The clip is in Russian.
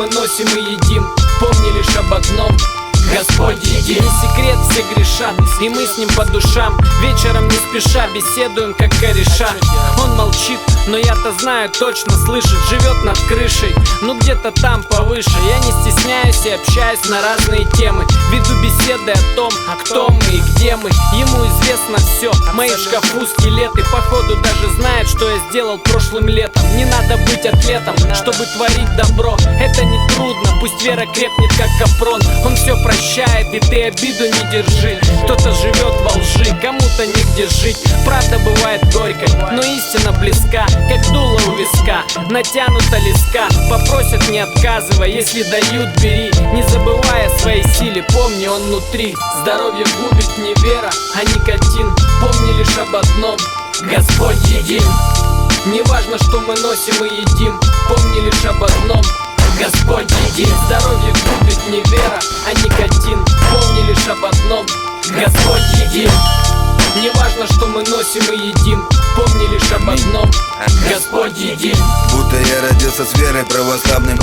мы носим и едим. Помни лишь об одном Господь един все грешат, и мы с ним по душам. Вечером не спеша беседуем, как кореша. Он молчит, но я-то знаю, точно слышит Живет над крышей, ну где-то там повыше. Я не стесняюсь и общаюсь на разные темы. Веду беседы о том, кто мы и где мы. Ему известно все, мои в шкафу скелеты. Походу даже знает, что я сделал прошлым летом. Не надо быть атлетом, чтобы творить добро. Это не трудно, пусть вера крепнет, как капрон. Он все прощает, и ты обиду не держи Кто-то живет во лжи, кому-то негде жить. Правда бывает горькой, но истина близка Как дуло у виска, натянута леска Попросят не отказывай, если дают, бери Не забывая о своей силе, помни он внутри. Здоровье губит не вера, а никотин. Помни лишь об одном, Господь един. Не важно, что мы носим и едим Помни лишь об одном, Господь Господь един. Не важно, что мы носим и едим Помни лишь об одном. Господь един. Будто я родился с верой православной